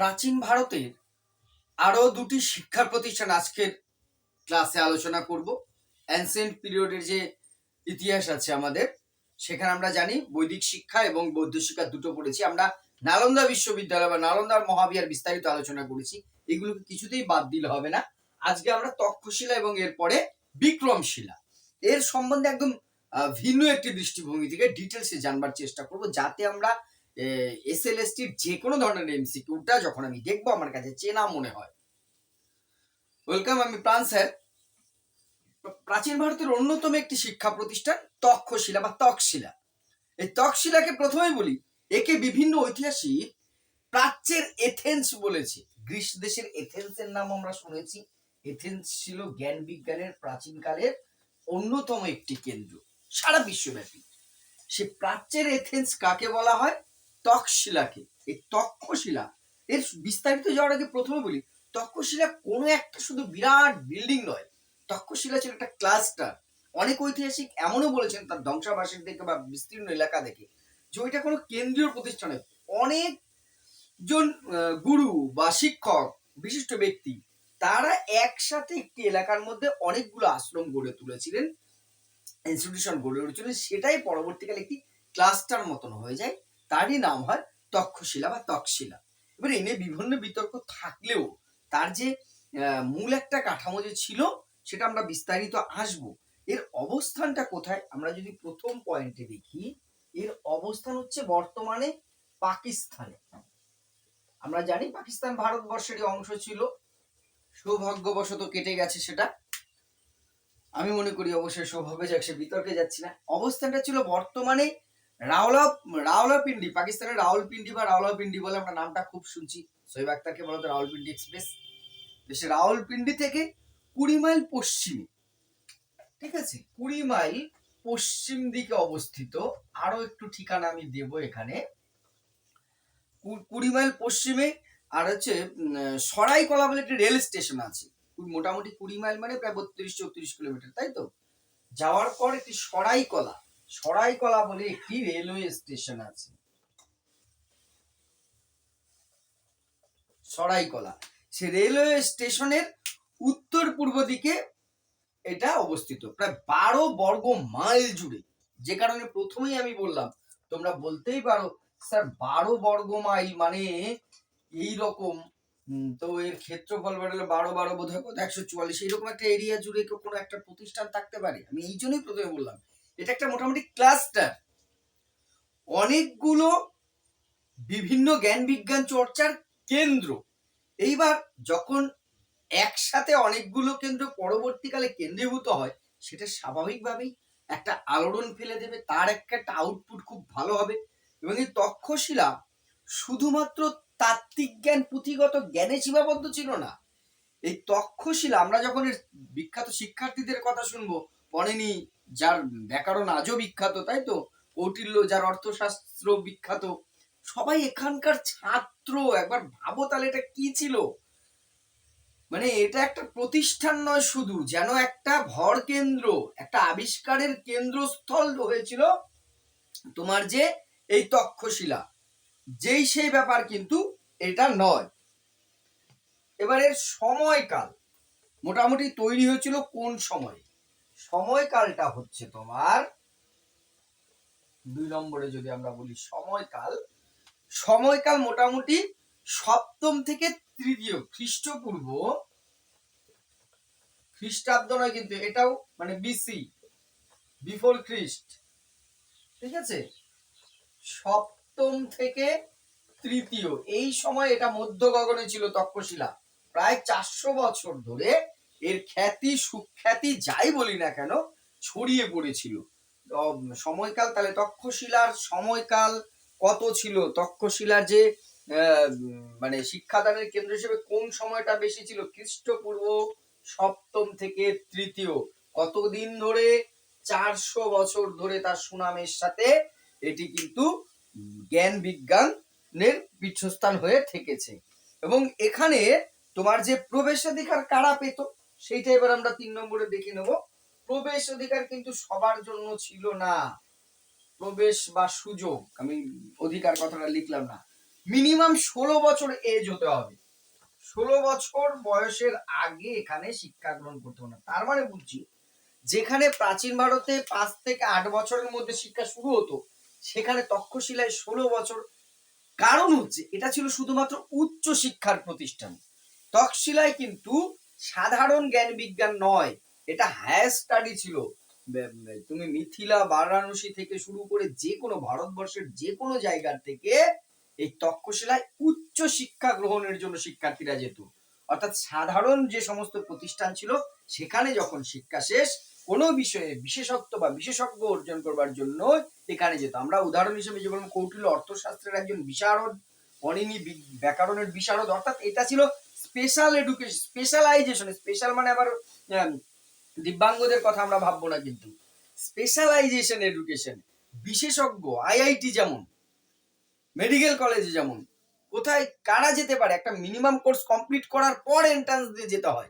প্রাচীন ভারতের আরও দুটি শিক্ষা প্রতিষ্ঠান আজকের ক্লাসে আলোচনা করব। অ্যানসেন্ট পিরিয়ডের যে ইতিহাস আছে আমাদের, সেখানে আমরা জানি বৈদিক শিক্ষা এবং বৌদ্ধ শিক্ষা দুটো পড়েছি। আমরা নালন্দা বিশ্ববিদ্যালয় বা নালন্দার মহাবিহার বিস্তারিত আলোচনা করেছি। এগুলোকে কিছুতেই বাদ দিলে হবে না। আজকে আমরা তক্ষশিলা এবং এরপরে বিক্রমশিলা। এর সম্বন্ধে একদম ভিন্ন একটি দৃষ্টিভঙ্গি থেকে ডিটেলসে জানবার চেষ্টা করব, যাতে আমরা এস এল এস টির যে কোনো ধরনের এমসিকিউটা যখন আমি দেখব, আমার কাছে চেনা মনে হয়। ওয়েলকাম আমি প্রাণ স্যার প্রাচীন ভারতের অন্যতম একটি শিক্ষা প্রতিষ্ঠান তক্ষশিলা বা তকশিলা এই তক্ষশিলাকে প্রথমে বলি, একে বিভিন্ন ঐতিহাসিক প্রাচ্যের এথেন্স বলেছে। গ্রিস দেশের এথেন্সের নাম আমরা শুনেছি। এথেন্স ছিল জ্ঞান বিজ্ঞানের প্রাচীনকালের অন্যতম একটি কেন্দ্র সারা বিশ্বব্যাপী। সে প্রাচ্যের এথেন্স কাকে বলা হয়? তক্ষশিলাকে, এই তক্ষশিলা। এর বিস্তারিত যাওয়ার আগে প্রথমে বলি, তক্ষশিলা কোনো একটা শুধু বিরাট বিল্ডিং নয়। তক্ষশিলা ছিল একটা ক্লাস্টার অনেক ঐতিহাসিক এমনও বলেছেন তার ধ্বংসাবাসের দেখে বা বিস্তীর্ণ এলাকা দেখে, যে ওইটা কোনো কেন্দ্রীয় প্রতিষ্ঠানে অনেক জন গুরু বা শিক্ষক, বিশিষ্ট ব্যক্তি, তারা একসাথে একটি এলাকার মধ্যে অনেকগুলো আশ্রম গড়ে তুলেছিলেন ইনস্টিটিউশন গড়ে উঠেছিলেন সেটাই পরবর্তীকালে একটি ক্লাস্টার মতন হয়ে যায়। তারই নাম হয় তক্ষশিলা বা তক্ষশিলা এবার এনে বিভিন্ন বিতর্ক থাকলেও তার যে মূল একটা কাঠামো যে ছিল, সেটা আমরা বিস্তারিত আসব। এর অবস্থানটা কোথায়? আমরা যদি প্রথম পয়েন্টে দেখি, এর অবস্থান হচ্ছে বর্তমানে পাকিস্তানে। আমরা জানি পাকিস্তান ভারতবর্ষেরই অংশ ছিল, সৌভাগ্যবশত কেটে গেছে সেটা। আমি মনে করি অবশ্যই সৌভাগ্য যাক, সে বিতর্কে যাচ্ছি না। অবস্থানটা ছিল বর্তমানে রাওলা রাওলাপিন্ডি, পাকিস্তানের রাওলপিন্ডি বা রাওলাপিন্ডি বলে আমরা নামটা খুব শুনছি। সোহেব আক্তারকে বলা হতো রাওলপিন্ডি এক্সপ্রেস। সে থেকে কুড়ি মাইল পশ্চিমে, ঠিক আছে? কুড়ি মাইল পশ্চিম দিকে অবস্থিত। আরও একটু ঠিকানা আমি দেব এখানে। কুড়ি মাইল পশ্চিমে আর হচ্ছে সরাইকলা বলে একটি রেল স্টেশন আছে। মোটামুটি কুড়ি মাইল মানে প্রায় বত্রিশ চৌত্রিশ কিলোমিটার, তাই তো? যাওয়ার পর একটি সরাইকলা। সরাইকলা বলে একটি রেলওয়ে স্টেশন আছে। সরাইকলা। সে রেলওয়ে স্টেশনের উত্তর পূর্ব দিকে এটা অবস্থিত, প্রায় বারো বর্গ মাইল জুড়ে। যে কারণে প্রথমেই আমি বললাম, তোমরা বলতেই পারো, স্যার, বারো বর্গ মাইল মানে এই রকম তো এর ক্ষেত্রফল বাড়লে বারো বারো বোধ হয় একশো চুয়াল্লিশ। এইরকম একটা এরিয়া জুড়ে কোনো একটা প্রতিষ্ঠান থাকতে পারে? আমি এই জন্যই প্রথমে বললাম এটা একটা মোটামুটি ক্লাস্টার অনেকগুলো বিভিন্ন জ্ঞান বিজ্ঞান চর্চার কেন্দ্র। এইবার যখন একসাথে অনেকগুলো কেন্দ্র পরবর্তীকালে কেন্দ্রীভূত হয়, সেটা স্বাভাবিকভাবেই একটা আলোড়ন ফেলে দেবে, তার একটা আউটপুট খুব ভালো হবে। এবং এই তক্ষশিলা শুধুমাত্র তাত্ত্বিক জ্ঞান, পুঁথিগত জ্ঞানে সীমাবদ্ধ ছিল না। এই তক্ষশিলা, আমরা যখন বিখ্যাত শিক্ষার্থীদের কথা শুনব পড়েনি যার ব্যাকরণ আজও বিখ্যাত, তাই তো? কৌটিল্য, যার অর্থশাস্ত্র বিখ্যাত। সবাই এখানকার ছাত্র, একবার ভাবো তাহলে এটা কি ছিল? মানে এটা একটা প্রতিষ্ঠান নয় শুধু, যেন একটা ভর কেন্দ্র, একটা আবিষ্কারের কেন্দ্রস্থল হয়েছিল তোমার যে এই তক্ষশিলা। যেই সেই ব্যাপার কিন্তু এটা নয়। এবারে সময়কাল, মোটামুটি তৈরি হয়েছিল কোন সময়ে? সময়কালটা হচ্ছে তোমার দুই নম্বরে যদি আমরা বলি সময়কাল সময়কাল মোটামুটি সপ্তম থেকে তৃতীয় খ্রিস্টপূর্ব, খ্রিস্টাব্দ নয় কিন্তু এটাও মানে বিসি বিফোর খ্রিস্ট ঠিক আছে? সপ্তম থেকে তৃতীয়, এই সময় এটা মধ্য গগনে ছিল তক্ষশিলা, প্রায় চারশো বছর ধরে এর খ্যাতি, সুখ্যাতি যাই বলি না কেন, ছড়িয়ে পড়েছিল। সময়কাল তাহলে তক্ষশিলার সময়কাল কত ছিল? তক্ষশিলার যে মানে শিক্ষাদানের কেন্দ্র হিসেবে কোন সময়টা বেশি ছিল? খ্রিস্টপূর্ব সপ্তম থেকে তৃতীয়। কতদিন ধরে? চারশো বছর ধরে তার সুনামের সাথে এটি কিন্তু জ্ঞান বিজ্ঞানের পীঠস্থান হয়ে থেকেছে। এবং এখানে তোমার যে প্রবেশাধিকার কারা পেত? সেইটা এবার আমরা তিন নম্বরে দেখে নেব। প্রবেশ অধিকার কিন্তু সবার জন্য ছিল না। প্রবেশ বা সুযোগ, আমি অধিকার কথাটা লিখলাম না। মিনিমাম ষোলো বছর এজ হতে হবে। ষোলো বছর বয়সের আগে এখানে শিক্ষা গ্রহণ করতে হবে না। তার মানে বুঝছি, যেখানে প্রাচীন ভারতে পাঁচ থেকে আট বছরের মধ্যে শিক্ষা শুরু হতো, সেখানে তক্ষশিলায় ষোলো বছর। কারণ হচ্ছে, এটা ছিল শুধুমাত্র উচ্চ শিক্ষার প্রতিষ্ঠান। তক্ষশিলায় কিন্তু সাধারণ জ্ঞান বিজ্ঞান নয়, এটা হায়ার স্টাডি ছিল। তুমি মিথিলা, বারাণসী থেকে শুরু করে যে কোনো ভারতবর্ষের যে কোনো জায়গার থেকে এই তক্ষশিলায় উচ্চ শিক্ষা গ্রহণের জন্য শিক্ষার্থীরা যেত। অর্থাৎ সাধারণ যে সমস্ত প্রতিষ্ঠান ছিল, সেখানে যখন শিক্ষা শেষ, কোনো বিষয়ে বিশেষত্ব বা বিশেষজ্ঞ অর্জন করবার জন্য এখানে যেত। আমরা উদাহরণ হিসেবে যে বললাম, কৌটিল্য অর্থশাস্ত্রের একজন বিশারদ অনিনি ব্যাকরণের বিশারদ, অর্থাৎ এটা ছিল স্পেশাল এডুকেশন স্পেশালাইজেশন স্পেশাল মানে আবার দিব্যাঙ্গদের কথা আমরা ভাববো না কিন্তু। স্পেশালাইজেশন এডুকেশন বিশেষজ্ঞ আইআইটি যেমন মেডিকেল কলেজে যেমন, কোথায়, কারা যেতে পারে, একটা মিনিমাম কোর্স কমপ্লিট করার পর এন্ট্রান্স দিয়ে যেতে হয়।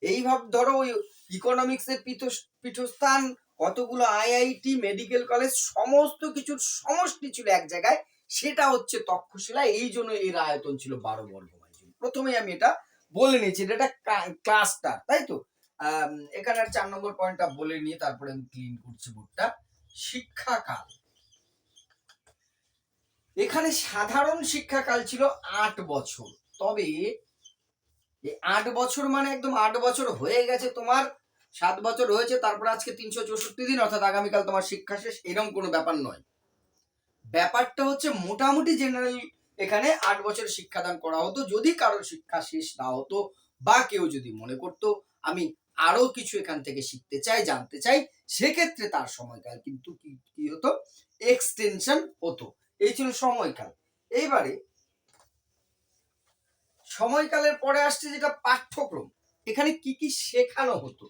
এইভাবে ধরো, ওই ইকোনমিক্সের পীঠ- পীঠস্থান, কতগুলো আইআইটি মেডিকেল কলেজ সমস্ত কিছুর সমষ্টি ছিল এক জায়গায়, সেটা হচ্ছে তক্ষশিলা, এই জন্য এর আয়তন ছিল বারো বর্গ। প্রথমেই আমি এটা বলে নিয়েছি, এটা ক্লাসটা তাই তো? এখানে আর চার নম্বর পয়েন্টটা বলে নিয়ে তারপরে আমি ক্লিন করছি বোর্ডটা শিক্ষাকাল। এখানে সাধারণ শিক্ষাকাল ছিল আট বছর। তবে এই আট বছর মানে একদম আট বছর হয়ে গেছে তোমার, সাত বছর হয়েছে, তারপর আজকে তিনশো চৌষট্টি দিন, অর্থাৎ আগামীকাল তোমার শিক্ষা শেষ এরকম কোনো ব্যাপার নয়। ব্যাপারটা হচ্ছে মোটামুটি জেনারেল এখানে আট বছর শিক্ষাদান করা হতো। যদি কারোর শিক্ষা শেষ না হতো বা কেউ যদি মনে করতো, আমি আরও কিছু এখান থেকে শিখতে চাই, জানতে চাই, সেক্ষেত্রে তার সময়কাল কিন্তু কি হতো? এক্সটেনশন হতো। এই ছিল সময়কাল। এইবারে সময়কালের পরে আসছে যেটা পাঠ্যক্রম। এখানে কি কি শেখানো হতো?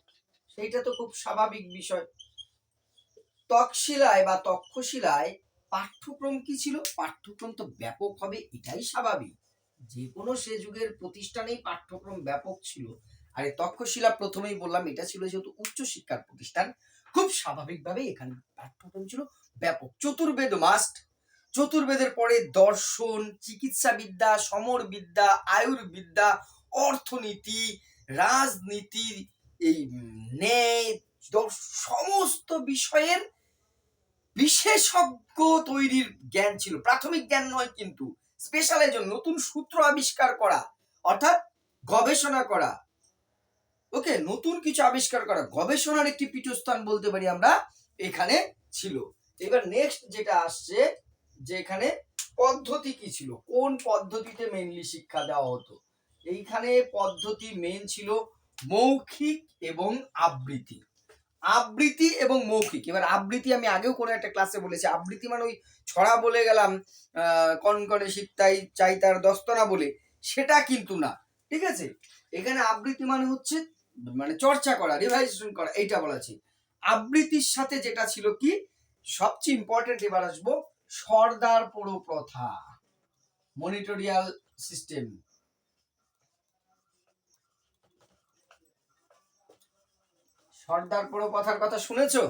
সেইটা তো খুব স্বাভাবিক বিষয়। তকশিলায় বা তক্ষশিলায় পাঠ্যক্রম কি ছিল? পাঠ্যক্রম তো ব্যাপক হবে, এটাই স্বাভাবিক। যে কোনো সে যুগের প্রতিষ্ঠানেই পাঠ্যক্রম ব্যাপক ছিল। আর এই তক্ষশিলা প্রথমেই বললাম, এটা ছিল যেহেতু উচ্চ শিক্ষার প্রতিষ্ঠান, খুব স্বাভাবিকভাবে এখানে পাঠ্যক্রম ছিল ব্যাপক। চতুর্বেদ মাস্ট চতুর্বেদের পরে দর্শন চিকিৎসা বিদ্যা সমর বিদ্যা আয়ুর্বিদ্যা, অর্থনীতি, রাজনীতি, এই ন্যায় সমস্ত বিষয়ের বিশেষজ্ঞ তৈরির জ্ঞান ছিল। প্রাথমিক জ্ঞান নয় কিন্তু স্পেশালাইজেশন নতুন সূত্র আবিষ্কার করা, অর্থাৎ গবেষণা করা। ওকে নতুন কিছু আবিষ্কার করা, গবেষণার একটি পীঠস্থান বলতে পারি আমরা, এখানে ছিল। এবার নেক্সট যেটা আসছে, যে এখানে পদ্ধতি কি ছিল? কোন পদ্ধতিতে মেইনলি শিক্ষা দেওয়া হতো? এইখানে পদ্ধতি মেন ছিল মৌখিক এবং আবৃত্তি। আবৃত্তি এবং মৌখিক। এবার আবৃত্তি আমি আগেও কোনো একটা ক্লাসে বলেছি। আবৃত্তি মানে ওই ছড়া বলে গেলাম কনকনে শীতাই চাই তার দস্তনা বলে, সেটা কিন্তু না। ঠিক আছে? এখানে আবৃত্তি মানে হচ্ছে মানে চর্চা করা রিভাইজেশন করা, এইটা বলা আছে। আবৃত্তির সাথে যেটা ছিল কি? সবচেয়ে ইম্পর্টেন্ট এবার আসব সর্দার পোড়ো প্রথা মনিটোরিয়াল সিস্টেম সর্দার পোড়ো কথার কথা শুনেছো?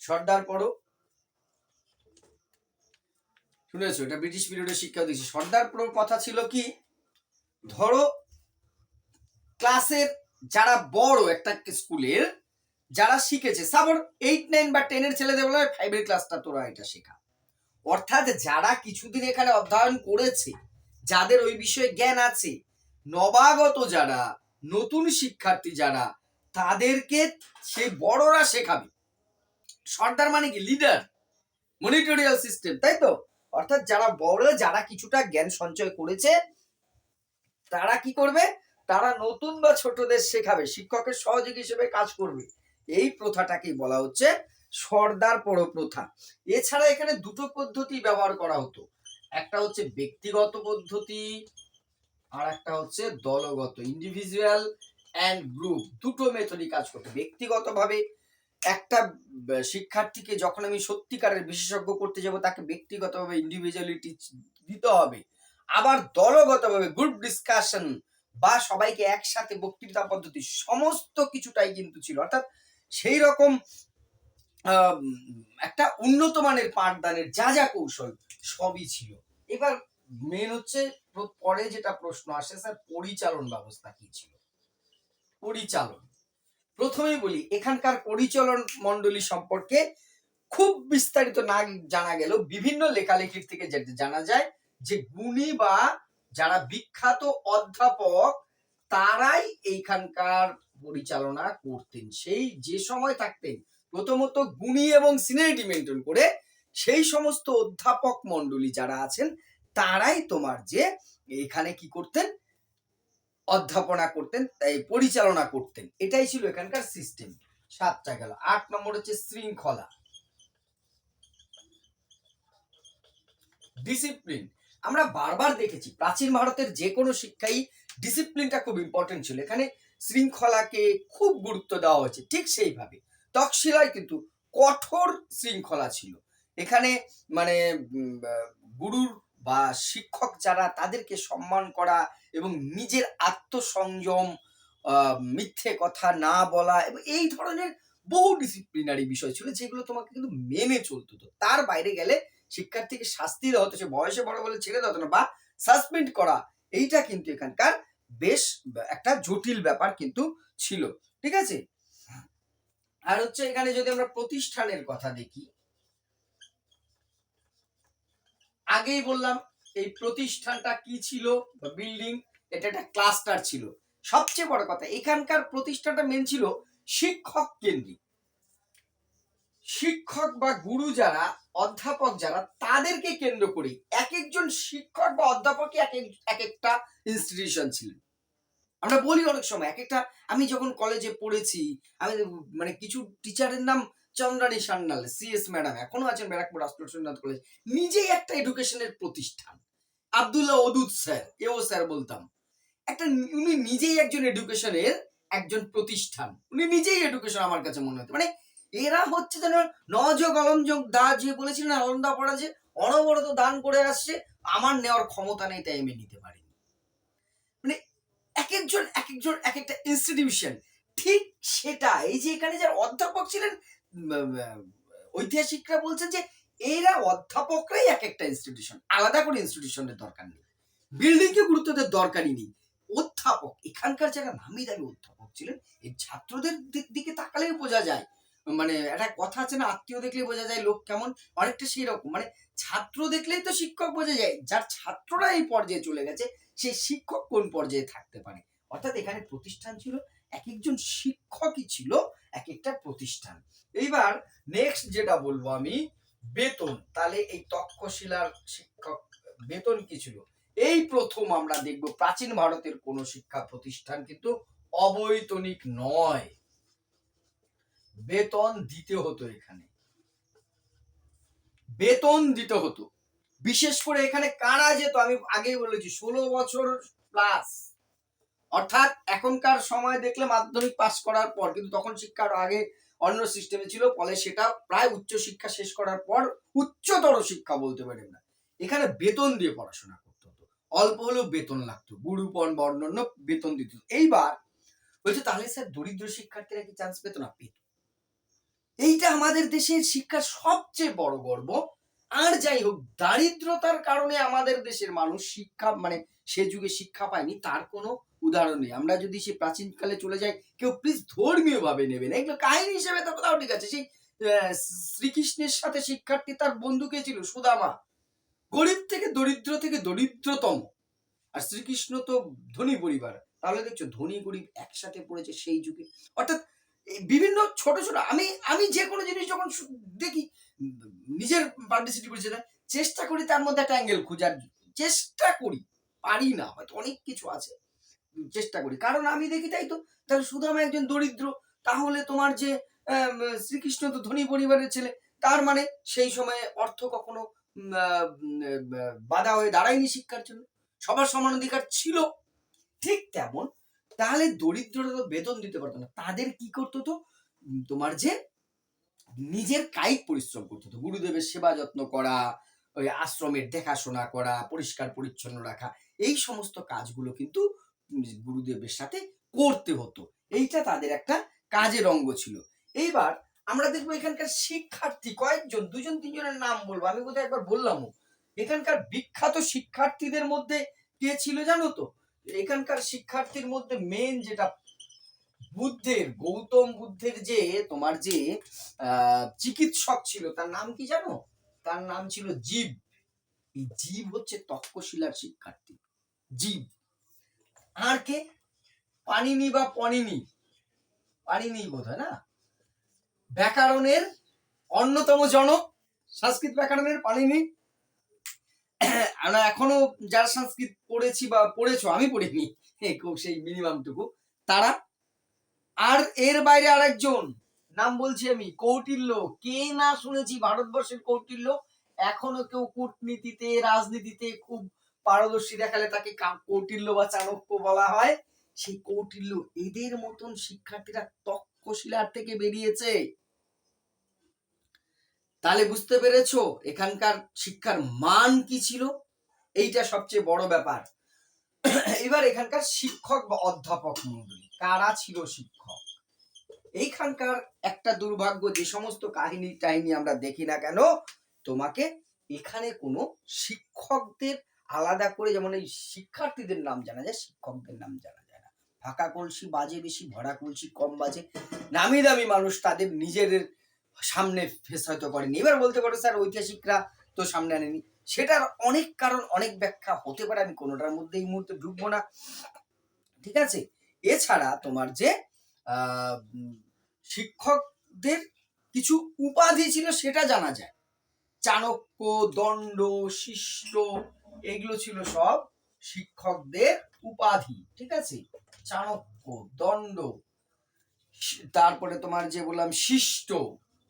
সর্দার পোড়ো শুনেছো? এটা ব্রিটিশ পিরিয়ডে শিক্ষা দিয়েছে। সর্দার পোড়োর কথা ছিল কি? ধরো, ক্লাসের যারা বড় একটা স্কুলের, যারা শিখেছে সাপোর এইট নাইন বা টেনের ছেলেদের বলে ফাইভের ক্লাসটা তোরা এটা শেখা। অর্থাৎ যারা কিছুদিন এখানে অধ্যয়ন করেছে, যাদের ওই বিষয়ে জ্ঞান আছে, নবাগত যারা, নতুন শিক্ষার্থী যারা তাদেরকে সেই বড়রা শেখাবে। সর্দার মানে কি? লিডার মনিটোরিয়াল সিস্টেম তাই তো? অর্থাৎ যারা বড় যারা কিছুটা জ্ঞান সঞ্চয় করেছে, তারা কি করবে? তারা নতুন বা ছোটদের শেখাবে, শিক্ষকের সহযোগী হিসেবে কাজ করবে। এই প্রথাটাকেই বলা হচ্ছে সর্দার পড়ো প্রথা এছাড়া এখানে দুটো পদ্ধতি ব্যবহার করা হতো। একটা হচ্ছে ব্যক্তিগত পদ্ধতি, আর একটা হচ্ছে দলগত ইন্ডিভিজুয়াল অ্যান্ড গ্রুপ দুটো মেথডই কাজ করতো। ব্যক্তিগতভাবে একটা শিক্ষার্থীকে যখন আমি সত্যিকারের বিশেষজ্ঞ করতে যাব, তাকে ব্যক্তিগতভাবে ইন্ডিভিজুয়ালিটি দিতে হবে। আবার দলগতভাবে গ্রুপ ডিসকাশন বা সবাইকে একসাথে বক্তৃতা পদ্ধতি সমস্ত কিছুটাই কিন্তু ছিল। অর্থাৎ সেই রকম একটা উন্নত মানের পাঠদানের যা যা কৌশল সবই ছিল। এবার মেন হচ্ছে, পরে যেটা প্রশ্ন আসে, স্যার, পরিচালন ব্যবস্থা কি ছিল? পরিচালন। প্রথমেই বলি, এখানকার পরিচালন মণ্ডলী সম্পর্কে খুব বিস্তারিত না জানা গেল বিভিন্ন লেখালেখির থেকে জানা যায় যে গুণী বা যারা বিখ্যাত অধ্যাপক, তারাই এইখানকার পরিচালনা করতেন। সেই যে সময় থাকতেন, প্রথমত গুণী এবং সিনিয়রিটি মেনটেন করে সেই সমস্ত অধ্যাপক মণ্ডলী যারা আছেন, তারাই তোমার যে এখানে কি করতেন অধ্যাপনা করতেন, তাই পরিচালনা করতেন। এটাই ছিল এখানকার সিস্টেম সাতটা গেল। আট নম্বর হচ্ছে শৃঙ্খলা। ডিসিপ্লিন আমরা বারবার দেখেছি, প্রাচীন ভারতের যে কোনো শিক্ষাই ডিসিপ্লিনটা খুব ইম্পর্টেন্ট ছিল। এখানে শৃঙ্খলাকে খুব গুরুত্ব দেওয়া হয়েছে, ঠিক সেইভাবে। তক্ষশিলায় কিন্তু কঠোর শৃঙ্খলা ছিল। এখানে মানে গুরুর বা শিক্ষক যারা তাদেরকে সম্মান করা এবং নিজের আত্মসংযম মিথ্যে কথা না বলা এবং এই ধরনের বহু ডিসিপ্লিনারি বিষয় ছিল যেগুলো তোমাকে কিন্তু মেনে চলতে হতো। তার বাইরে গেলে শিক্ষার্থীকে শাস্তি দেওয়া হতো। সে বয়সে বড় বলে ছেড়ে দেওয়া হতো না বা সাসপেন্ড করা, এইটা কিন্তু এখানকার বেশ একটা জটিল ব্যাপার কিন্তু ছিল। ঠিক আছে? আর হচ্ছে এখানে যদি আমরা প্রতিষ্ঠানের কথা দেখি আগেই বললাম, এই প্রতিষ্ঠানটা কি ছিল বিল্ডিং এটা একটা ক্লাস্টার ছিল। সবচেয়ে বড় কথা, এখানকার প্রতিষ্ঠানটা মেন ছিল শিক্ষক কেন্দ্রিক। শিক্ষক বা গুরু যারা, অধ্যাপক যারা, তাদেরকে কেন্দ্র করে এক একজন শিক্ষক বা অধ্যাপকই এক এক- এক একটা ইনস্টিটিউশন ছিলেন আমরা বলি অনেক সময়, এক একটা, আমি যখন কলেজে পড়েছি, আমি মানে কিছু টিচারের নাম চন্দ্রানী সান্যাল সিএস ম্যাডাম এখনও আছেন ব্যারাকপুর রাষ্ট্রসন্নাথ কলেজ নিজেই একটা এডুকেশনের প্রতিষ্ঠান। আব্দুল্লাহ ওদুদ স্যার, এও স্যার বলতাম। একটা উনি নিজেই একজন এডুকেশনের একজন প্রতিষ্ঠান। উনি নিজেই এডুকেশন আমার কাছে মনে হতো মানে এরা হচ্ছে যেন নজগ অলঞ্জক দা যে বলেছিলেন আলন্দা পড়া যে অনবরত দান করে আসছে, আমার নেওয়ার ক্ষমতা নেই, তাই আমি নিতে পারিনি। মানে এক একজন এক একজন এক একটা ইনস্টিটিউশন ঠিক সেটা, এই যে এখানে যারা অধ্যাপক ছিলেন ঐতিহাসিকরা বলছেন যে এরা অধ্যাপকরাই এক একটা ইনস্টিটিউশন আলাদা করে ইনস্টিটিউশনের দরকার নেই। বিল্ডিংকে গুরুত্ব দেওয়ার দরকারই নেই। অধ্যাপক, এখানকার যারা নামি দামি অধ্যাপক ছিলেন এই ছাত্রদের দিকে তাকালেই বোঝা যায়। মানে একটা কথা আছে না, আত্মীয় দেখলে বোঝা যায় লোক কেমন, অনেকটা সেই রকম মানে ছাত্র দেখলেই তো শিক্ষক বোঝা যায়, যার ছাত্ররা এই পর্যায়ে চলে গেছে সেই শিক্ষক কোন পর্যায়ে থাকতে পারে? অর্থাৎ এখানে প্রতিষ্ঠান ছিল এক একজন শিক্ষকই ছিল এক একটা প্রতিষ্ঠান। এইবার নেক্সট যেটা বলব আমি, বেতন। তাহলে এই তক্ষশিলার শিক্ষক, বেতন কি ছিল? এই প্রথম আমরা দেখব প্রাচীন ভারতের কোন শিক্ষা প্রতিষ্ঠান কিন্তু অবৈতনিক নয়। বেতন দিতে হতো এখানে। বেতন দিতে হতো। বিশেষ করে এখানে কারা যেত? আমি আগেই বলেছি, ষোলো বছর প্লাস অর্থাৎ এখনকার সময় দেখলে মাধ্যমিক পাস করার পর, কিন্তু তখন শিক্ষার আগে অন্য সিস্টেমে ছিল, ফলে সেটা প্রায় উচ্চ শিক্ষা শেষ করার পর উচ্চতর শিক্ষা বলতে পারি না। এখানে বেতন দিয়ে পড়াশোনা করতে হতো। অল্প হলেও বেতন লাগতো। গুরুপন বা অন্যান্য বেতন দিত এইবার বলছে, তাহলে স্যার দরিদ্র শিক্ষার্থীরা কি চান্স পেত না? পেত। এইটা আমাদের দেশের শিক্ষার সবচেয়ে বড় গর্ব। আর যাই হোক, দারিদ্রতার কারণে আমাদের দেশের মানুষ শিক্ষা মানে সে যুগে শিক্ষা পায়নি, তার কোনো উদাহরণ নেই। আমরা যদি সে প্রাচীনকালে চলে যাই, কেউ প্লিজ ধর্মীয় ভাবে নেবে না। এগুলো কাহিনী হিসেবে তো কোথাও ঠিক আছে। সেই শ্রীকৃষ্ণের সাথে শিক্ষার্থী তার বন্ধুকে ছিল? সুদামা। গরিব থেকে দরিদ্র থেকে দরিদ্রতম। আর শ্রীকৃষ্ণ তো ধনী পরিবার। তাহলে দেখছ, ধনী গরিব একসাথে পড়েছে সেই যুগে। অর্থাৎ বিভিন্ন ছোট ছোট, আমি আমি যে কোনো জিনিস যখন দেখি, নিজের পাবলিসিটি করছি না, চেষ্টা করি তার মধ্যে একটা অ্যাঙ্গেল খোঁজার। চেষ্টা করি, পারি না, হয়তো অনেক কিছু আছে। চেষ্টা করি। কারণ আমি দেখি তাই তো? তাহলে সুদামা একজন দরিদ্র, তাহলে তোমার যে শ্রীকৃষ্ণ তো ধনী পরিবারের ছেলে, তার মানে সেই সময়ে অর্থ কখনো বাধা হয়ে দাঁড়ায়নি শিক্ষার জন্য। সবার সমান অধিকার ছিল। ঠিক তেমন, তাহলে দরিদ্ররা তো বেতন দিতে পারতো না। তাদের কি করতো তো? তোমার যে, নিজের কায়িক পরিশ্রম করতে হতো গুরুদেবের সেবা যত্ন করা, ওই আশ্রমের দেখাশোনা করা, পরিষ্কার পরিচ্ছন্ন রাখা, এই সমস্ত কাজগুলো কিন্তু গুরুদেবের সাথে করতে হতো। এইটা তাদের একটা কাজের অঙ্গ ছিল। এইবার আমরা দেখব এখানকার শিক্ষার্থী কয়েকজন, দুজন, তিনজনের নাম বলব। আমি কোথায় একবার বললামও। এখানকার বিখ্যাত শিক্ষার্থীদের মধ্যে কে ছিল জানো তো? এখানকার শিক্ষার্থীর মধ্যে মেন যেটা বুদ্ধের, গৌতম বুদ্ধের যে, তোমার যে চিকিৎসক ছিল, তার নাম কি জানো? তার নাম ছিল জীব। এই জীব হচ্ছে তক্ষশিলার শিক্ষার্থী। জীব। আর কে? পানিনি বা পনিনি। পানিনি বোধ হয় না? ব্যাকরণের অন্যতম জনক সংস্কৃত ব্যাকরণের পানিনি। আমরা এখনও যারা সংস্কৃত পড়েছি বা পড়েছো, আমি পড়িনি, খুব সেই মিনিমামটুকু তারা। আর এর বাইরে আরেকজন, নাম বলছি আমি, কৌটিল্য। কে না শুনেছি, ভারতবর্ষের কৌটিল্য, এখনও কেউ কূটনীতিতে, রাজনীতিতে খুব পারদর্শী দেখালে তাকে কৌটিল্য বা চাণক্য বলা হয়। সেই কৌটিল্য এদের মতন শিক্ষার্থীরা তক্ষশিলার থেকে বেরিয়েছে। তাহলে বুঝতে পেরেছ, এখানকার শিক্ষার মান কি ছিল? এইটা সবচেয়ে বড় ব্যাপার। এবার এখানকার শিক্ষক বা অধ্যাপক মন্ডলী কারা ছিল শিক্ষক? এইখানকার একটা দুর্ভাগ্য, যে সমস্ত কাহিনী টাহিনী আমরা দেখি না কেন, তোমাকে এখানে কোনো শিক্ষকদের আলাদা করে যেমন এই শিক্ষার্থীদের নাম জানা যায়, শিক্ষকদের নাম জানা যায় না। ফাঁকা কলসি বাজে বেশি, ভরা কলসি কম বাজে। নামি দামি মানুষ তাদের নিজেদের সামনে ফেস হয়তো করেনি। এবার বলতে পারো স্যার, ঐতিহাসিকরা তো সামনে আনেনি। সেটার অনেক কারণ, অনেক ব্যাখ্যা হতে পারে, আমি কোনোটার মধ্যে এই মুহূর্তে ঢুকবো না। ঠিক আছে? এছাড়া তোমার যে শিক্ষকদের কিছু উপাধি ছিল সেটা জানা যায়। চাণক্য, দণ্ড, শিষ্ট এগুলো ছিল সব শিক্ষকদের উপাধি, ঠিক আছে? চাণক্য, দণ্ড তারপরে তোমার যে বললাম শিষ্ট,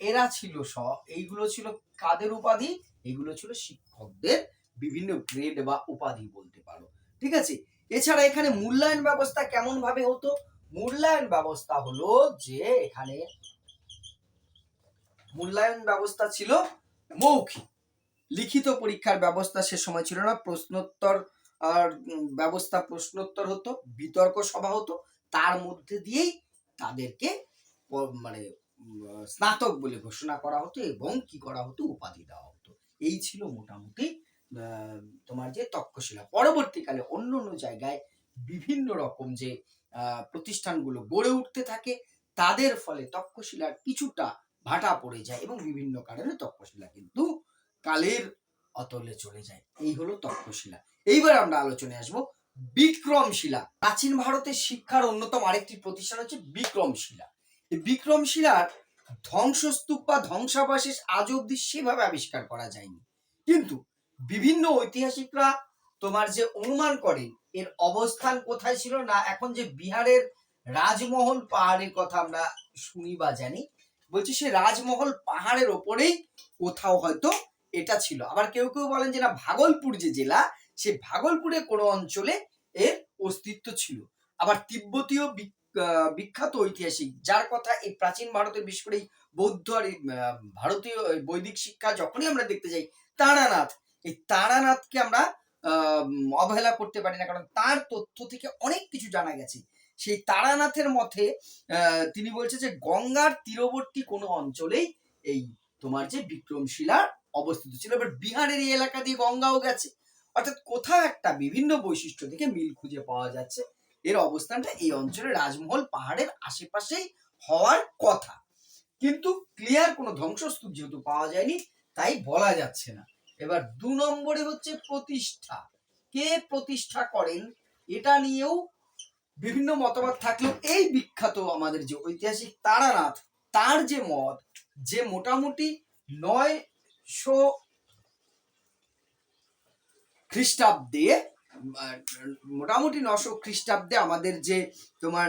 এরা ছিল সব, এইগুলো ছিল কাদের উপাধি? এগুলো ছিল শিক্ষকদের বিভিন্ন গ্রেড বা উপাধি বলতে পারো, ঠিক আছে? এছাড়া এখানে মূল্যায়ন ব্যবস্থা কেমন ভাবে হতো? মূল্যায়ন ব্যবস্থা হলো যে এখানে মূল্যায়ন ব্যবস্থা ছিল মৌখিক লিখিত পরীক্ষার ব্যবস্থা সে সময় ছিল না। প্রশ্নোত্তর আর ব্যবস্থা প্রশ্নোত্তর হতো, বিতর্ক সভা হতো। তার মধ্যে দিয়েই তাদেরকে মানে স্নাতক বলে ঘোষণা করা হতো এবং কি করা হতো? উপাধি দেওয়া হতো। এই ছিল মোটামুটি তোমার যে তক্ষশিলা। পরবর্তীকালে অন্য অন্য জায়গায় বিভিন্ন রকম যে প্রতিষ্ঠানগুলো গড়ে উঠতে থাকে, তাদের ফলে তক্ষশিলার কিছুটা ভাটা পড়ে যায় এবং বিভিন্ন কারণে তক্ষশিলা কিন্তু কালের অতলে চলে যায়। এই হলো তক্ষশিলা এইবার আমরা আলোচনায় আসব বিক্রমশিলা। প্রাচীন ভারতের শিক্ষার অন্যতম আরেকটি প্রতিষ্ঠান হচ্ছে বিক্রমশিলা। এই বিক্রমশিলার ধ্বংসস্তূপ বা ধ্বংসাবশেষ আজ অব্দি সেভাবে আবিষ্কার করা যায়নি। কিন্তু বিভিন্ন ঐতিহাসিকরা তোমার যে অনুমান করেন এর অবস্থান কোথায় ছিল না, এখন যে বিহারের রাজমহল পাহাড়ের কথা আমরা শুনি বা জানি, বলছি সে রাজমহল পাহাড়ের ওপরেই কোথাও হয়তো এটা ছিল। আবার কেউ কেউ বলেন যে না, ভাগলপুর যে জেলা, সে ভাগলপুরের কোনো অঞ্চলে এর অস্তিত্ব ছিল। আবার তিব্বতীয় বিখ্যাত ঐতিহাসিক, যার কথা এই প্রাচীন ভারতের বিশেষ করে এই বৌদ্ধ আর ভারতীয় বৈদিক শিক্ষা যখনই আমরা দেখতে যাই, তারানাথ, এই তারানাথকে আমরা অবহেলা করতে পারি না। কারণ তার তথ্য থেকে অনেক কিছু জানা গেছে। সেই তারানাথের মতে তিনি বলছে যে গঙ্গার তীরবর্তী কোনো অঞ্চলেই এই তোমার যে বিক্রমশিলার অবস্থিত ছিল। এবার বিহারের এই এলাকা দিয়ে গঙ্গাও গেছে। অর্থাৎ কোথাও একটা বিভিন্ন বৈশিষ্ট্য থেকে মিল খুঁজে পাওয়া যাচ্ছে। এর অবস্থানটা এই অঞ্চলে রাজমহল পাহাড়ের আশেপাশেই হওয়ার কথা। কিন্তু ক্লিয়ার কোনো ধ্বংসস্তূপ যেহেতু পাওয়া যায়নি, তাই বলা যাচ্ছে না। এবার দু নম্বরে হচ্ছে প্রতিষ্ঠা। কে প্রতিষ্ঠা করেন এটা নিয়েও বিভিন্ন মতবাদ থাকলেও এই বিখ্যাত আমাদের যে ঐতিহাসিক তারানাথ, তার যে মত, যে মোটামুটি নয়শো খ্রিস্টাব্দে মোটামুটি নশো খ্রিস্টাব্দে আমাদের যে তোমার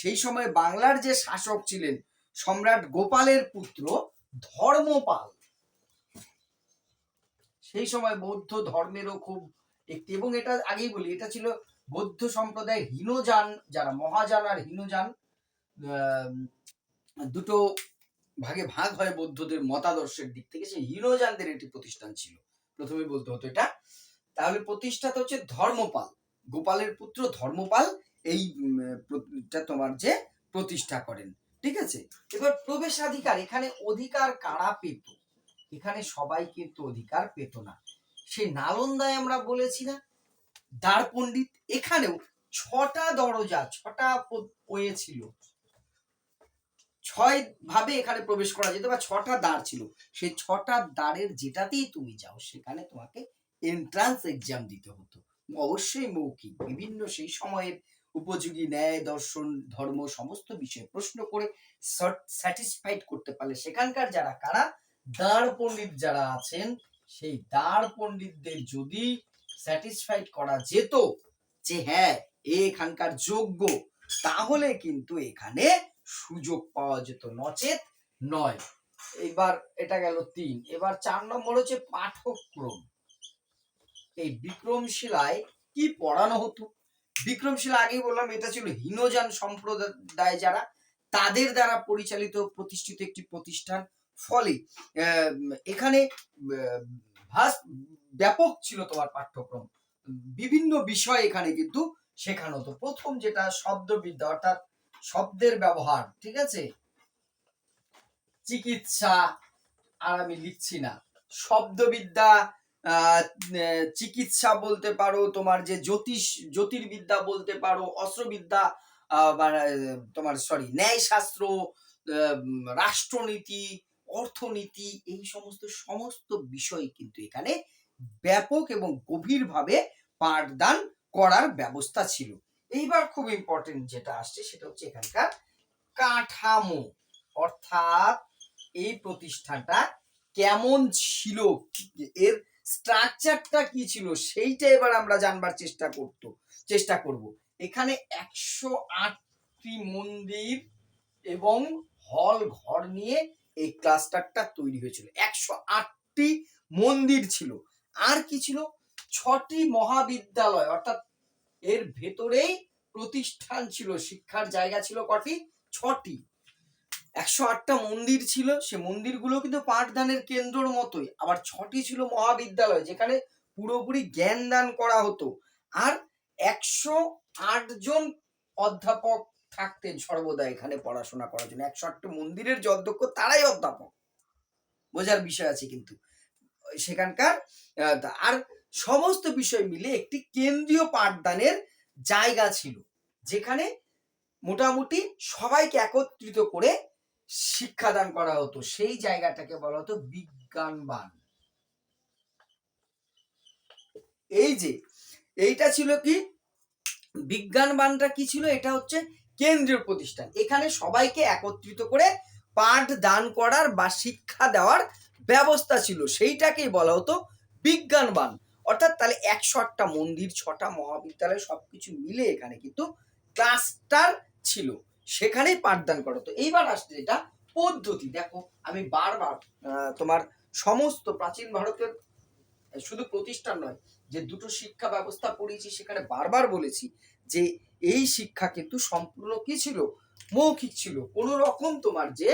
সেই সময় বাংলার যে শাসক ছিলেন সম্রাট গোপালের পুত্র ধর্মপাল। সেই সময় বৌদ্ধ ধর্মেরও খুব একটি, এবং এটা আগেই বলি, এটা ছিল বৌদ্ধ সম্প্রদায়ের হীনযান, যারা মহাযান আর হীনযান দুটো ভাগে ভাগ হয় বৌদ্ধদের মতাদর্শের দিক থেকে, সেই হীনযানদের একটি প্রতিষ্ঠান ছিল। প্রথমে বলতে হতো এটা। তাহলে প্রতিষ্ঠাতা হচ্ছে ধর্মপাল। গোপালের পুত্র ধর্মপাল এই তোমার যে প্রতিষ্ঠা করেন। ঠিক আছে? এবার প্রবেশাধিকার, এখানে অধিকার কারা পেত? এখানে সবাই কিন্তু অধিকার পেত না। সে নালন্দায় আমরা বলেছি না, দ্বার পণ্ডিত এখানেও ছটা দরজা, ছটা ওয়ে ছিল। ছয় ভাবে এখানে প্রবেশ করা যেত বা ছটা দ্বার ছিল। সেই ছটা দ্বারের যেটাতেই তুমি যাও, সেখানে তোমাকে এন্ট্রান্স এক্সাম দিতে হতো। অবশ্যই মৌখিক, বিভিন্ন সেই সময়ের উপযোগী ন্যায়, দর্শন, ধর্ম, সমস্ত বিষয়ে প্রশ্ন করে স্যাটিসফাইড করতে পারলে সেখানকার যারা কারা? দাঁড় পণ্ডিত যারা আছেন, সেই দাঁড় পণ্ডিতদের যদি স্যাটিসফাইড করা যেত যে হ্যাঁ এখানকার যোগ্য, তাহলে কিন্তু এখানে সুযোগ পাওয়া যেত। নচেত নয়। এবার এটা গেল তিন। এবার চার নম্বর হচ্ছে পাঠক্রম এই বিক্রমশিলায় কি পড়ানো হতো? বিক্রমশিলা আগেই বললাম, এটা ছিল হীনযান সম্প্রদায় যারা, তাদের দ্বারা পরিচালিত, প্রতিষ্ঠিত একটি প্রতিষ্ঠান। ফলে এখানে ব্যাপক ছিল তোমার পাঠ্যক্রম। বিভিন্ন বিষয় এখানে কিন্তু শেখানো হতো। প্রথম যেটা শব্দবিদ্যা, অর্থাৎ শব্দের ব্যবহার, ঠিক আছে? চিকিৎসা আর আমি লিখছি না। শব্দবিদ্যা চিকিৎসা বলতে পারো, তোমার যে জ্যোতিষ, জ্যোতির্বিদ্যা বলতে পারো, অস্ত্রবিদ্যা তোমার সরি ন্যায়শাস্ত্র রাষ্ট্রনীতি, অর্থনীতি, এই সমস্ত সমস্ত বিষয় কিন্তু এখানে ব্যাপক এবং গভীরভাবে পাঠদান করার ব্যবস্থা ছিল। এইবার খুব ইম্পর্টেন্ট যেটা আসছে সেটা হচ্ছে এখানকার কাঠামো। অর্থাৎ এই প্রতিষ্ঠানটা কেমন ছিল? এর স্ট্রাকচারটা কি ছিল? সেইটা এবার আমরা জানবার চেষ্টা করতো, চেষ্টা করব। এখানে একশো আটটি মন্দির এবং হল, ঘর নিয়ে এই ক্লাস্টারটা তৈরি হয়েছিল। একশো আটটি মন্দির ছিল। আর কি ছিল? ছটি মহাবিদ্যালয়, অর্থাৎ এর ভেতরেই প্রতিষ্ঠান ছিল, শিক্ষার জায়গা ছিল কটি? ছটি। একশো আটটা মন্দির ছিল, সে মন্দিরগুলো কিন্তু পাঠদানের কেন্দ্রর মতোই। আবার ছটি ছিল মহাবিদ্যালয়, যেখানে পুরোপুরি জ্ঞান দান করা হতো। আর একশো আট জন অধ্যাপক থাকতেন সর্বদা এখানে পড়াশোনা করার জন্য। একশো আটটা মন্দিরের যে অধ্যক্ষ, তারাই অধ্যাপক। বোঝার বিষয় আছে কিন্তু। সেখানকার আর সমস্ত বিষয় মিলে একটি কেন্দ্রীয় পাঠদানের জায়গা ছিল, যেখানে মোটামুটি সবাইকে একত্রিত করে শিক্ষাদান করা হতো। সেই জায়গাটাকে বলা হতো বিজ্ঞানবান এই যে, এইটা ছিল কি? বিজ্ঞানবানটা কি ছিল? এটা হচ্ছে কেন্দ্রীয় প্রতিষ্ঠান। এখানে সবাইকে একত্রিত করে পাঠ দান করার বা শিক্ষা দেওয়ার ব্যবস্থা ছিল। সেইটাকেই বলা হতো বিজ্ঞানবান অর্থাৎ তাহলে একশো আটটা মন্দির, ছটা মহাবিদ্যালয় সবকিছু মিলে এখানে কিন্তু ক্লাস্টার ছিল। সেখানেই পাঠদান করা। হতো এইবার আসছে যেটা পদ্ধতি। দেখো, আমি বারবার তোমার সমস্ত প্রাচীন ভারতের শুধু প্রতিষ্ঠান নয়, যে দুটো শিক্ষা ব্যবস্থা পড়িয়েছি সেখানে বারবার বলেছি যে এই শিক্ষা কিন্তু সম্পূর্ণ কি ছিল? মৌখিক ছিল। কোন রকম তোমার যে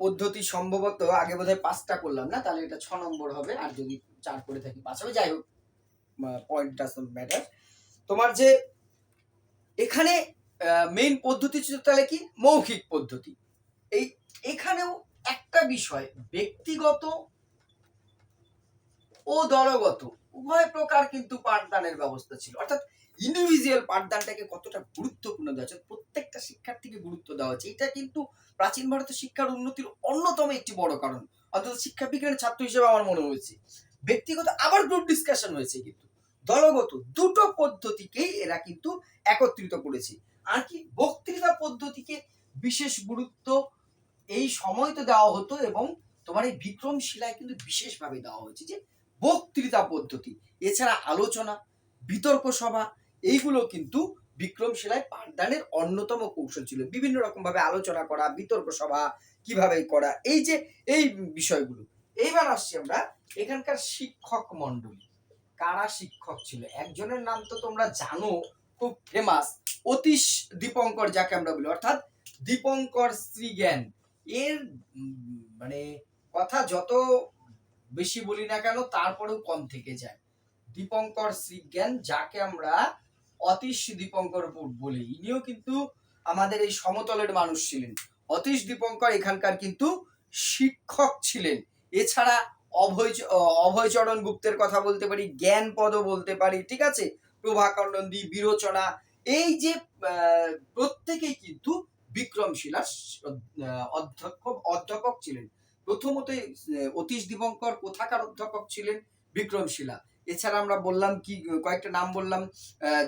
পদ্ধতি সম্ভবত আগে বোধহয় পাঁচটা করলাম না? তাহলে এটা ছ নম্বর হবে, আর যদি চার করে থাকি পাঁচ হবে, যাই হোক পয়েন্ট ম্যাটার তোমার যে এখানে মেইন পদ্ধতি ছিল তাহলে কি? মৌখিক পদ্ধতি। এই এখানেও একটা বিষয়, ব্যক্তিগত ও দলগত, উভয় প্রকার কিন্তু পাঠদানের ব্যবস্থা ছিল। অর্থাৎ ইন্ডিভিজুয়াল পাঠদানটাকে কতটা গুরুত্বপূর্ণ দেওয়া হচ্ছে, প্রত্যেকটা শিক্ষার্থীকে গুরুত্ব দেওয়া হচ্ছে, এটা কিন্তু প্রাচীন ভারতের শিক্ষার উন্নতির অন্যতম একটি বড় কারণ। অন্তত শিক্ষা বিজ্ঞানের ছাত্র হিসেবে আমার মনে হয়েছে। ব্যক্তিগত আবার গ্রুপ ডিসকাশন হয়েছে কিন্তু। দলগত দুটো পদ্ধতিকেই এরা কিন্তু একত্রিত করেছে। আর কি বক্তৃতা পদ্ধতিকে বিশেষ গুরুত্ব এই সময় তো দেওয়া হতো এবং তোমার এই বিক্রমশিলায় কিন্তু বিশেষভাবে দেওয়া হয়েছে যে বক্তৃতা পদ্ধতি, এছাড়া আলোচনা, বিতর্ক সভা এইগুলো কিন্তু বিক্রমশিলায় পাঠদানের অন্যতম কৌশল ছিল। বিভিন্ন রকম ভাবে আলোচনা করা, বিতর্ক সভা কীভাবে করা, এই যে, এই বিষয়গুলো। এইবার আসছি আমরা এখানকার শিক্ষক মন্ডলী কারা শিক্ষক ছিল? একজনের নাম তো তোমরা জানো, খুব ফেমাস অতীশ দীপঙ্কর যাকে আমরা বলি। অর্থাৎ দীপঙ্কর শ্রীজ্ঞান। এর মানে কথা যত বেশি বলি না কেন, তারপরেও কম থেকে যায়। দীপঙ্কর শ্রীজ্ঞান যাকে আমরা অতীশ দীপঙ্কর বলে। ইনিও কিন্তু আমাদের এই সমতলের মানুষ ছিলেন। অতীশ দীপঙ্কর এখানকার কিন্তু শিক্ষক ছিলেন। এছাড়া অভয়, অভয়চরণ গুপ্তের কথা বলতে পারি জ্ঞান পদ বলতে পারি, ঠিক আছে? প্রভাকর নন্দী বিরোচনা, এই যে প্রত্যেকেই কিন্তু বিক্রমশিলার অধ্যক্ষ অধ্যাপক ছিলেন। প্রথমত অতীশ দীপঙ্কর কোথাকার অধ্যাপক ছিলেন? বিক্রমশিলা। এছাড়া আমরা বললাম কি, কয়েকটা নাম বললাম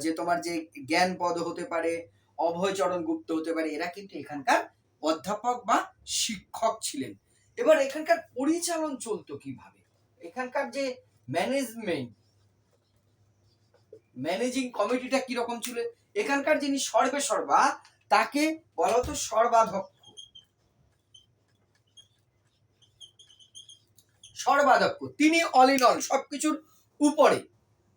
যে তোমার যে জ্ঞান পদ হতে পারে, অভয়চরণ গুপ্ত হতে পারে, এরা কিন্তু এখানকার অধ্যাপক বা শিক্ষক ছিলেন। এবার এখানকার পরিচালন চলতো কীভাবে? এখানকার যে ম্যানেজমেন্ট ম্যানেজিং কমিটিটা কীরকম ছিল? এখানকার যিনি সর্বে সর্বা, তাকে বলা হতো সর্বাধ্যক্ষ। তিনি অল ইন অল সবকিছুর উপরে।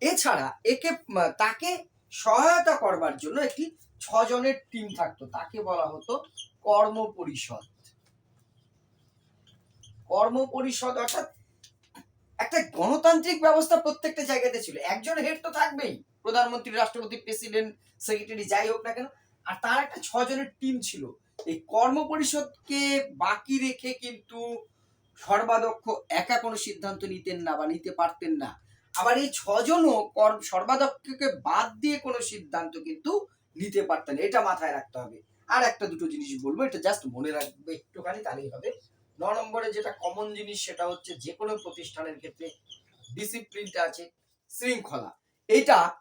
এছাড়া একে তাকে সহায়তা করবার জন্য একটি ছজনের টিম থাকতো। তাকে বলা হতো কর্ম পরিষদ কর্ম পরিষদ অর্থাৎ একটা গণতান্ত্রিক ব্যবস্থা প্রত্যেকটা জায়গাতে ছিল। একজন হেড তো থাকবেই। প্রধানমন্ত্রী, রাষ্ট্রপতি প্রেসিডেন্ট সেক্রেটারি যাই হোক না কেন। আর তার একটা ছজনের টিম ছিল। এই কর্ম পরিষদকে বাকি রেখে কিন্তু সর্বাধ্যক্ষ একা কোনো সিদ্ধান্ত নিতেন না বা নিতে পারতেন না। আবার এই ছজনও কর- সর্বাধ্যক্ষকে বাদ দিয়ে কোনো সিদ্ধান্ত কিন্তু নিতে পারতেন। এটা মাথায় রাখতে হবে। আর একটা দুটো জিনিস বলব, এটা জাস্ট মনে রাখবে একটুখানি, তাহলেই হবে। ন নম্বরে যেটা কমন জিনিস, সেটা হচ্ছে যে কোনো প্রতিষ্ঠানের ক্ষেত্রে ডিসিপ্লিনটা আছে, শৃঙ্খলা। এটা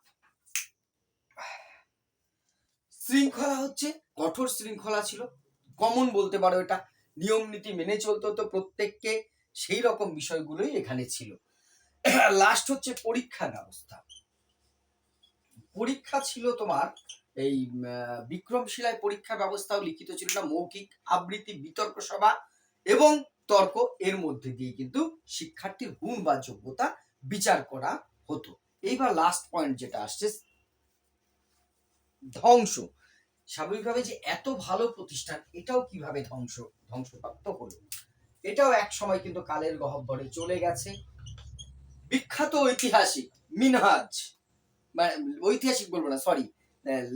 শৃঙ্খলা হচ্ছে, কঠোর শৃঙ্খলা ছিল। কমন বলতে পারো এটা। নিয়ম নীতি মেনে চলতে হতো প্রত্যেককে। সেই রকম বিষয়গুলোই এখানে ছিল। লাস্ট হচ্ছে পরীক্ষা ব্যবস্থা। পরীক্ষা ছিল তোমার এই বিক্রমশিলায় পরীক্ষা ব্যবস্থাও লিখিত ছিল না, মৌখিক আবৃত্তি, বিতর্ক সভা এবং তর্ক এর মধ্যে দিয়ে কিন্তু শিক্ষার্থীর গুণ বা যোগ্যতা বিচার করা হতো। এইবার লাস্ট পয়েন্ট যেটা আসছে, ধ্বংস। স্বাভাবিকভাবে যে এত ভালো প্রতিষ্ঠান, এটাও কীভাবে ধ্বংস, ধ্বংসপ্রাপ্ত হলো? এটাও এক সময় কিন্তু কালের গহব্বরে চলে গেছে। বিখ্যাত ঐতিহাসিক মিনহাজ। মানে ঐতিহাসিক বলব না সরি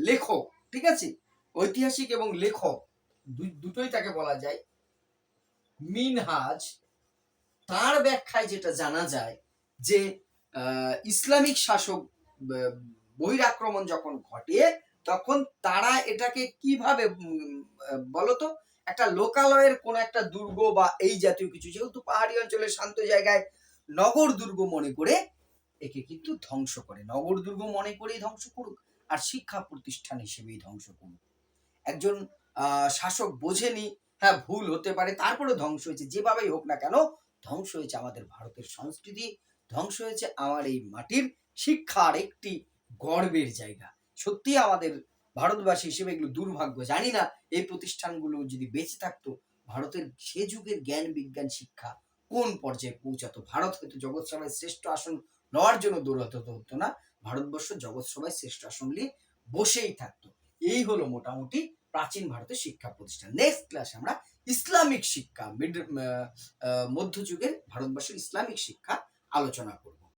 লেখক, ঠিক আছে? ঐতিহাসিক এবং লেখক দুটোই তাকে বলা যায়। মিনহাজ তার ব্যাখ্যায় যেটা জানা যায় যে ইসলামিক শাসক বহিরাক্রমণ যখন ঘটে, তখন তারা এটাকে কীভাবে বলতো? একটা লোকালয়ের কোন একটা দুর্গ বা এই জাতীয় কিছু, যেহেতু পাহাড়ি অঞ্চলের শান্ত জায়গায় নগর দুর্গ মনে করে একে কিন্তু ধ্বংস করে। নগর দুর্গ মনে করেই ধ্বংস করুক আর শিক্ষা প্রতিষ্ঠান হিসেবেই ধ্বংস করুক। একজন শাসক বোঝেনি হ্যাঁ ভুল হতে পারে তারপরে ধ্বংস হয়েছে, যেভাবেই হোক না কেন, ধ্বংস হয়েছে আমাদের ভারতের সংস্কৃতি, ধ্বংস হয়েছে আমার এই মাটির শিক্ষার একটি গর্বের জায়গা। সত্যি আমাদের ভারতবাসী হিসেবে এগুলো দুর্ভাগ্য। জানি না, এই প্রতিষ্ঠানগুলো যদি বেঁচে থাকতো, ভারতের সে যুগের জ্ঞান বিজ্ঞান শিক্ষা কোন পর্যায়ে পৌঁছাতো? ভারত হয়তো জগৎ সভায় শ্রেষ্ঠ আসন নেওয়ার জন্য দৌড়াতে হতো না। ভারতবর্ষ জগৎসভায় শ্রেষ্ঠ আসন নিয়ে বসেই থাকতো। এই হলো মোটামুটি প্রাচীন ভারতের শিক্ষা প্রতিষ্ঠান। নেক্সট ক্লাসে আমরা ইসলামিক শিক্ষা, মিড মধ্যযুগের ভারতবর্ষের ইসলামিক শিক্ষা আলোচনা করব।